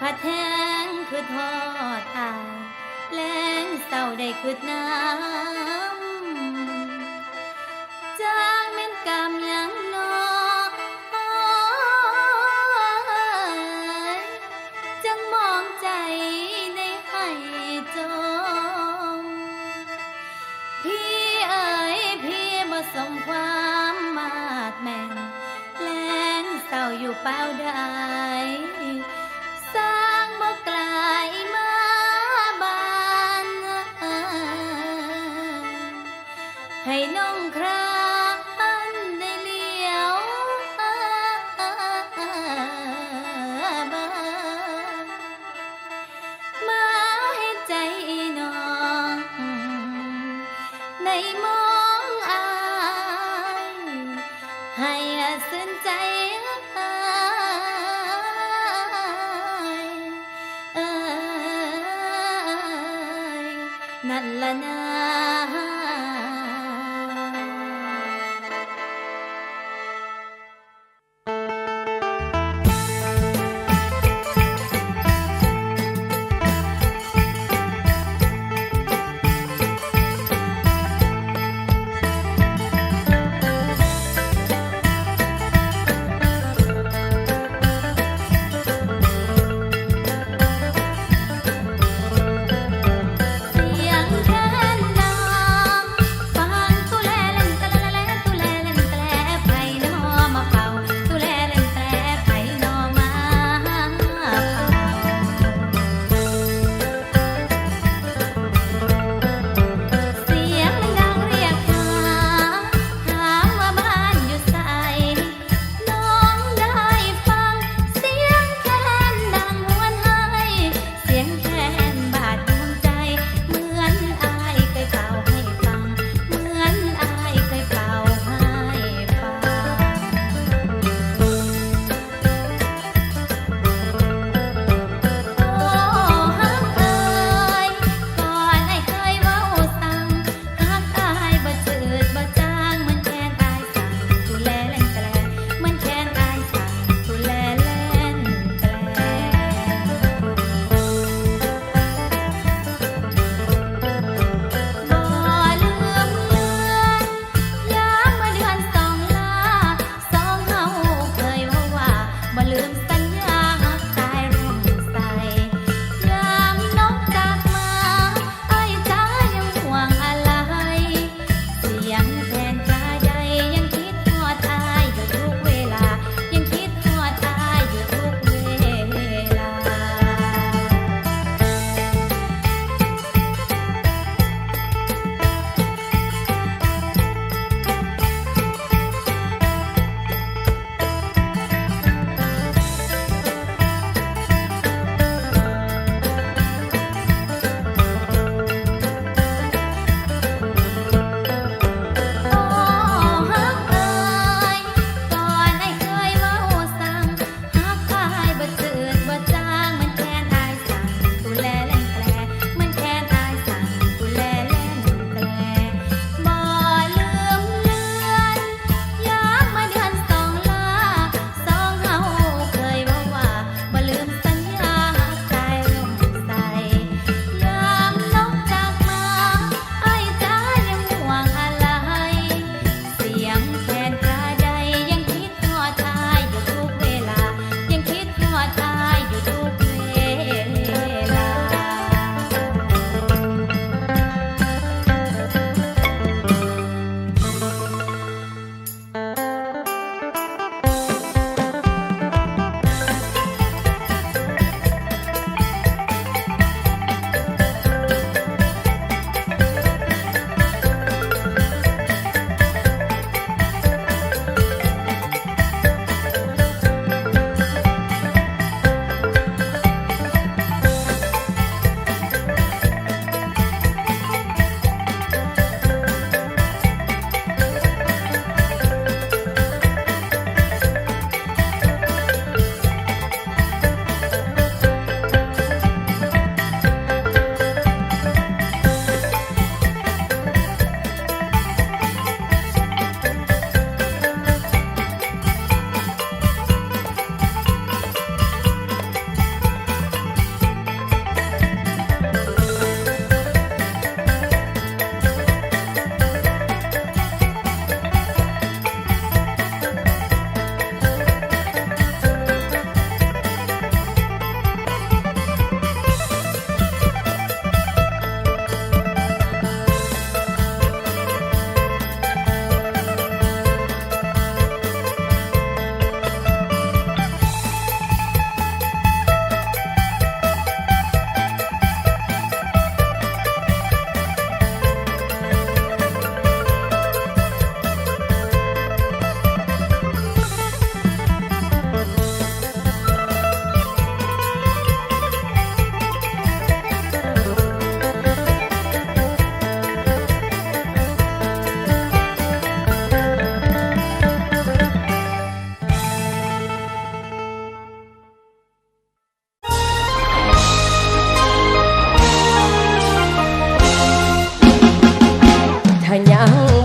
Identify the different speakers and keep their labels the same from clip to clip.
Speaker 1: ผัดแห้งคือทอดอายแรงเศร้าได้คือน้ำจางแม่นกำหยังนอจังมองใจได้ให้จมพี่เอ๋ยพี่บ่สมความมาดแม่นแลงเศร้าอยู่เปล่าใด นั่นล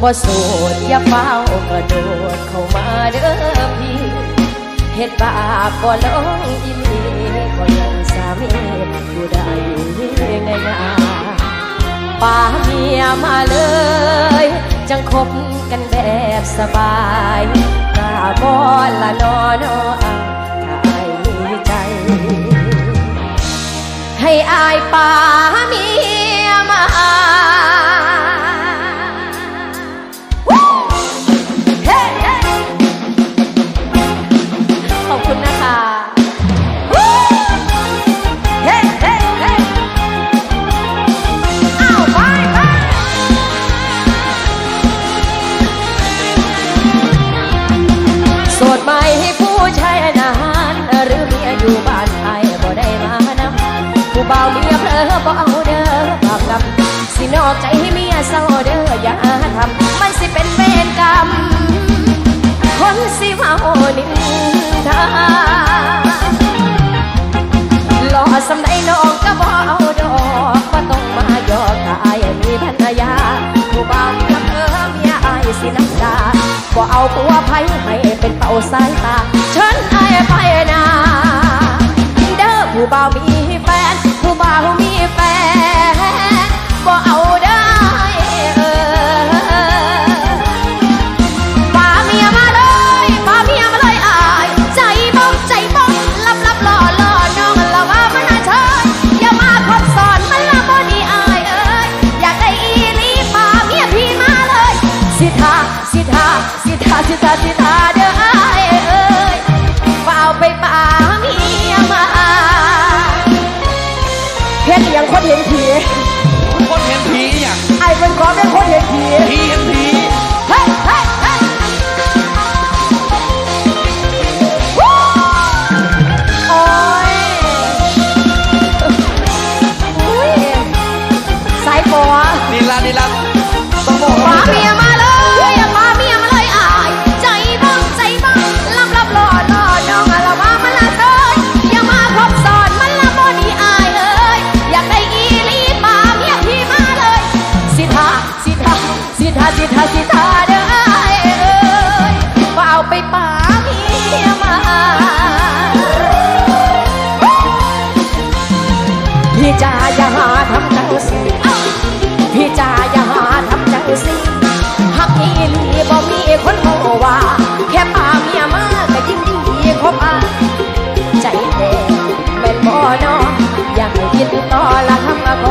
Speaker 1: บ่
Speaker 2: โสดอย่าเฝ้ากระโดดเข้ามาเด้อพี่เฮ็ดบาปบ่ลงอีหลีก็ยังสามีอยู่ได้ง่ายๆป่าเมียมาเลย จังคบกันแบบสบายกาบ่ละนอนออาใจให้อายป่าเมี สดไหม่ให้ผู้ชายนานหรือเมียอยู่บ้านไทยบ่ได้มานำผู้บ่าวเมียเพลอบ่เอาเด้อบาปกรรมสินอกใจให้เมียเศร้าเด้ออย่าทำมันสิเป็นเวรกรรมคนสิมาโหนินทาาสายตาฉัน สิทาสิทาสิทาสิทาเด้ออายเอ้ยเฝ้าไปป่าเมียมาเฮ็ดอหยังคนเห็นผี
Speaker 3: คนเห็นผีอย่าง
Speaker 2: ไอ้เป็นของเป็นคนเห็นผี
Speaker 3: ผี
Speaker 2: คนเขาว่า แค่พาเมียมาก็ยินดีคบอาใจแดงเป็นบ่อนออยากให้คิดต่อละทำมาก็เอ